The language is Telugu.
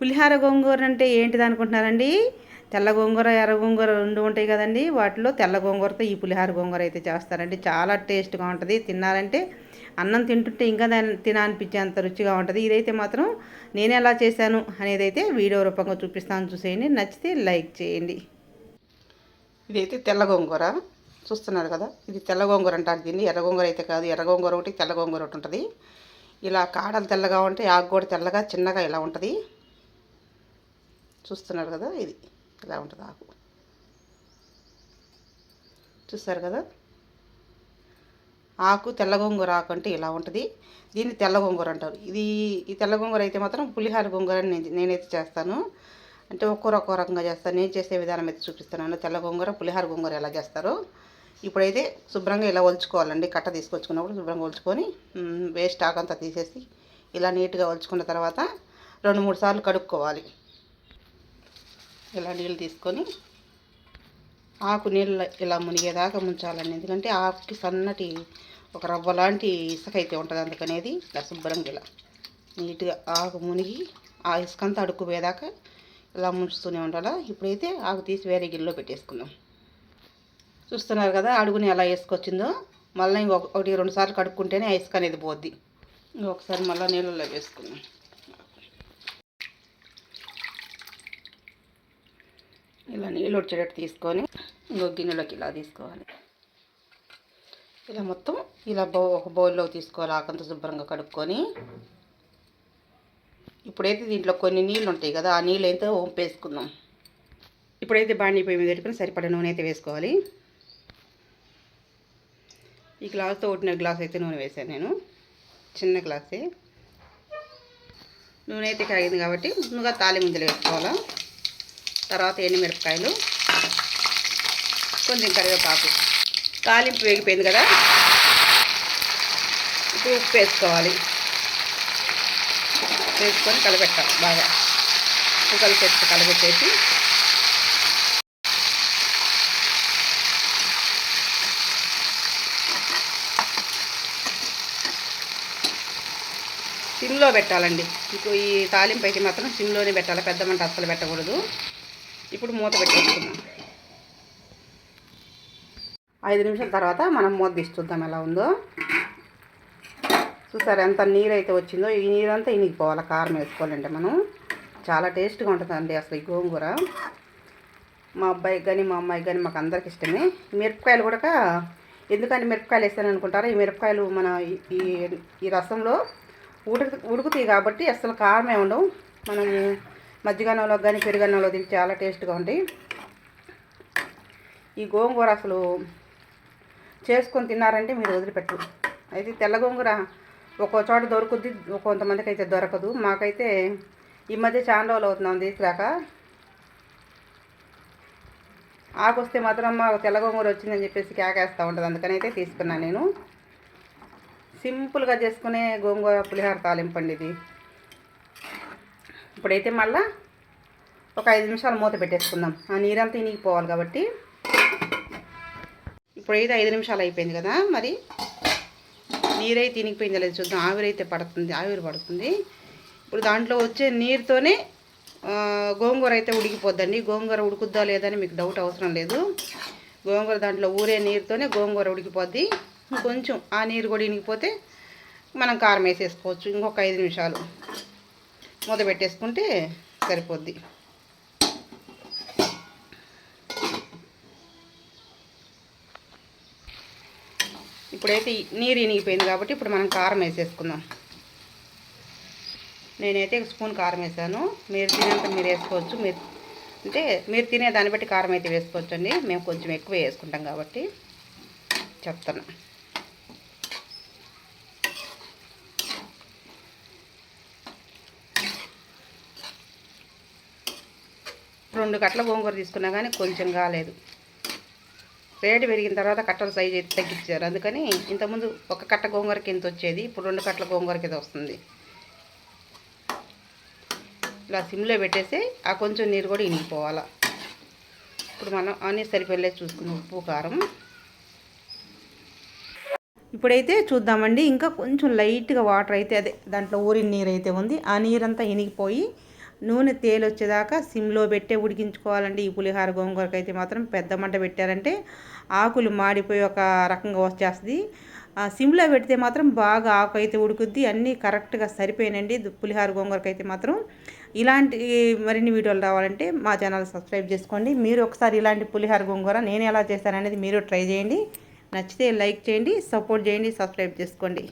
పులిహార గోంగూర అంటే ఏంటిది అనుకుంటున్నారండి? తెల్ల గోంగూర ఎర్ర గోంగూర రెండు ఉంటాయి కదండి. వాటిలో తెల్ల గోంగూరతో ఈ పులిహార గోంగూర అయితే చేస్తారండి. చాలా టేస్ట్గా ఉంటుంది. తిన్నారంటే అన్నం తింటుంటే ఇంకా దాన్ని తినాలనిపించేంత రుచిగా ఉంటుంది. ఇదైతే మాత్రం నేను ఎలా చేశాను అనేది అయితే వీడియో రూపంగా చూపిస్తాను చూసేయండి. నచ్చితే లైక్ చేయండి. ఇదైతే తెల్ల గోంగూర. చూస్తున్నారు కదా? ఇది తెల్ల గోంగూర అంటారు దీన్ని. ఎర్ర గోంగూర అయితే కాదు. ఎర్ర గోంగూర ఒకటి తెల్ల గోంగూర ఒకటి ఉంటుంది. ఇలా కాడలు తెల్లగా ఉంటే ఆకు కూడా తెల్లగా చిన్నగా ఇలా ఉంటుంది. చూస్తున్నారు కదా ఇది. ఇలా ఉంటుంది ఆకు. చూస్తారు కదా? ఆకు తెల్ల గోంగూర ఆకు అంటే ఇలా ఉంటుంది. దీన్ని తెల్ల గోంగూర అంటారు. ఇది ఈ తెల్ల గోంగూర అయితే మాత్రం పులిహార గోంగూర అని నేను నేనైతే చేస్తాను. అంటే ఒక్కరు ఒక్కో రకంగా చేస్తాను. నేను చేసే విధానం అయితే చూపిస్తున్నాను తెల్ల గోంగూర పులిహార గోంగూర ఎలా చేస్తారో. ఇప్పుడైతే శుభ్రంగా ఇలా ఒలుచుకోవాలండి. కట్ట తీసుకొచ్చుకున్నప్పుడు శుభ్రంగా ఒలుచుకొని వేస్ట్ వేస్ట్ ఆకంతా తీసేసి ఇలా నీట్గా ఒలుచుకున్న తర్వాత రెండు మూడు సార్లు కడుక్కోవాలి. ఇలా నీళ్ళు తీసుకొని ఆకు నీళ్ళు ఇలా మునిగేదాకా ముంచాలండి. ఎందుకంటే ఆకుకి సన్నటి ఒక రవ్వ లాంటి ఇసుక అయితే ఉంటుంది అందుకనేది ఇలా శుభ్రంగా ఇలా నీట్గా ఆకు మునిగి ఆ ఇసుక అంతా అడుక్కుపోయేదాకా ఇలా ముంచుతూనే ఉండాలా. ఇప్పుడైతే ఆకు తీసి వేరే గిన్నెలో పెట్టేసుకుందాం. చూస్తున్నారు కదా అడుగుని ఎలా వేసుకొచ్చిందో. మళ్ళీ ఇంకొక ఒకటి రెండు సార్లు కడుక్కుంటేనే ఆ ఇసుక అనేది పోద్ది. ఇంకొకసారి మళ్ళీ నీళ్ళలో వేసుకుందాం. ఇలా నీళ్ళు వచ్చేటట్టు తీసుకొని ఇంకో గిన్నెలోకి ఇలా తీసుకోవాలి. ఇలా మొత్తం ఇలా బౌ ఒక బౌల్లో తీసుకోవాలి ఆకంత శుభ్రంగా కడుక్కొని. ఇప్పుడైతే దీంట్లో కొన్ని నీళ్ళు ఉంటాయి కదా ఆ నీళ్ళు అయితే వంపేసుకుందాం ఇప్పుడైతే బాండీ పొయ్యి మీద పెట్టుకుని సరిపడా నూనె అయితే వేసుకోవాలి. ఈ గ్లాస్తో ఒకటిన్నర గ్లాస్ అయితే నూనె వేసాను నేను చిన్న గ్లాసే. నూనె అయితే కరిగింది కాబట్టి ముందుగా తాలి ముంజలు వేసుకోవాలా. తర్వాత ఎండుమిరపకాయలు కొంచెం కరివేపాకు. తాలింపు వేగిపోయింది కదా? ఇప్పుడు ఉప్పు వేసుకోవాలి. వేసుకొని కలపెట్టాలి బాగా. ఉప్పు కలిపెట్టి కలపెట్టేసి సిమ్లో పెట్టాలండి. ఇప్పుడు ఈ తాలింపు అయితే మాత్రం సిమ్లోనే పెట్టాలి. పెద్ద మంట అస్సలు పెట్టకూడదు. ఇప్పుడు మూత పెట్టేసుకుందాం. ఐదు నిమిషాల తర్వాత మనం మూత తీసి చూద్దాం ఎలా ఉందో చూసారు ఎంత నీరు అయితే వచ్చిందో? ఈ నీరంతా ఇనిగిపోవాలి. కారం వేసుకోవాలంటే మనం. చాలా టేస్ట్గా ఉంటుందండి అసలు ఈ గోంగూర. మా అబ్బాయికి కానీ మా అమ్మాయికి కానీ మాకు అందరికి ఇష్టమే. ఈ మిరపకాయలు కూడా ఎందుకంటే మిరపకాయలు వేస్తాను అనుకుంటారా? ఈ మిరపకాయలు మన ఈ- ఈ ఈ రసంలో ఉడుకు ఉడుకుతాయి కాబట్టి అసలు కారమే ఉండవు. మనము మజ్జిగన్నంలో కానీ పెరుగన్నంలో తింటే చాలా టేస్ట్గా ఉంటాయి ఈ గోంగూర అసలు చేసుకొని తిన్నారంటే మీరు వదిలిపెట్టరు. అయితే తెల్ల గోంగూర ఒక్కో చోట దొరుకుద్ది కొంతమందికి అయితే దొరకదు. మాకైతే ఈ మధ్య చాలా రోజులు అవుతున్నాం తీసుకురాక. ఆకొస్తే మాత్రం మా తెల్ల గోంగూర వచ్చిందని చెప్పేసి కేకేస్తూ ఉంటుంది. అందుకని అయితే తీసుకున్నాను నేను. సింపుల్గా చేసుకునే గోంగూర పులిహార తాలింపండి ఇది. ఇప్పుడైతే మళ్ళా ఒక ఐదు నిమిషాలు మూత పెట్టేసుకుందాం. ఆ నీరంతా ఇనిగిపోవాలి కాబట్టి. ఇప్పుడైతే ఐదు నిమిషాలు అయిపోయింది కదా మరి. నీరైతే ఇనిగిపోయింది లేదు చూద్దాం. ఆవిరైతే పడుతుంది ఆవిరి పడుతుంది. ఇప్పుడు దాంట్లో వచ్చే నీరుతోనే గోంగూర అయితే ఉడికిపోద్దండి. గోంగూర ఉడుకుద్దా లేదని మీకు డౌట్ అవసరం లేదు. గోంగూర దాంట్లో ఊరే నీరుతోనే గోంగూర ఉడికిపోద్ది. కొంచెం ఆ నీరు కూడా ఇనిగిపోతే మనం కారం వేసేసుకోవచ్చు. ఇంకొక ఐదు నిమిషాలు. మూత పెట్టేసుకుంటే సరిపోద్ది. ఇప్పుడైతే నీరు ఇనిగిపోయింది కాబట్టి ఇప్పుడు మనం కారం వేసేసుకుందాం. నేనైతే ఒక స్పూన్ కారం వేసాను. మీరు తినేంత మీరు వేసుకోవచ్చు. మీరు అంటే మీరు తినే దాన్ని బట్టి కారం అయితే వేసుకోవచ్చు అండి మేము కొంచెం ఎక్కువ వేసుకుంటాం కాబట్టి చెప్తాను. రెండు కట్టల గోంగూర తీసుకున్నా కానీ కొంచెం కాలేదు. రేటు పెరిగిన తర్వాత కట్టల సైజ్ అయితే తగ్గించారు. అందుకని ఇంతకుముందు ఒక కట్ట గోంగూరకి ఇంత వచ్చేది? ఇప్పుడు రెండు కట్టల గోంగూరకి ఇది వస్తుంది. ఇలా సిమ్లో పెట్టేసి ఆ కొంచెం నీరు కూడా ఇనిగిపోవాలి. ఇప్పుడు మనం అన్నీ సరిపోలే చూసుకుని ఉప్పు కారం. ఇప్పుడైతే చూద్దామండి. ఇంకా కొంచెం లైట్గా వాటర్ అయితే అదే దాంట్లో ఊరిన నీరు అయితే ఉంది. ఆ నీరంతా ఇనిగిపోయి నూనె తేలి వచ్చేదాకా సిమ్లో పెట్టే ఉడికించుకోవాలండి. ఈ పులిహార గోంగూరకు అయితే మాత్రం పెద్ద మంట పెట్టారంటే ఆకులు మాడిపోయి ఒక రకంగా వచ్చేస్తుంది. సిమ్లో పెడితే మాత్రం బాగా ఆకు అయితే ఉడుకుద్ది. అన్నీ కరెక్ట్గా సరిపోయినండి పులిహార గోంగూరకు అయితే మాత్రం. ఇలాంటి మరిన్ని వీడియోలు రావాలంటే మా ఛానల్ సబ్స్క్రైబ్ చేసుకోండి. మీరు ఒకసారి ఇలాంటి పులిహార గోంగూర నేను ఎలా చేస్తాననేది మీరు ట్రై చేయండి. నచ్చితే లైక్ చేయండి సపోర్ట్ చేయండి సబ్స్క్రైబ్ చేసుకోండి.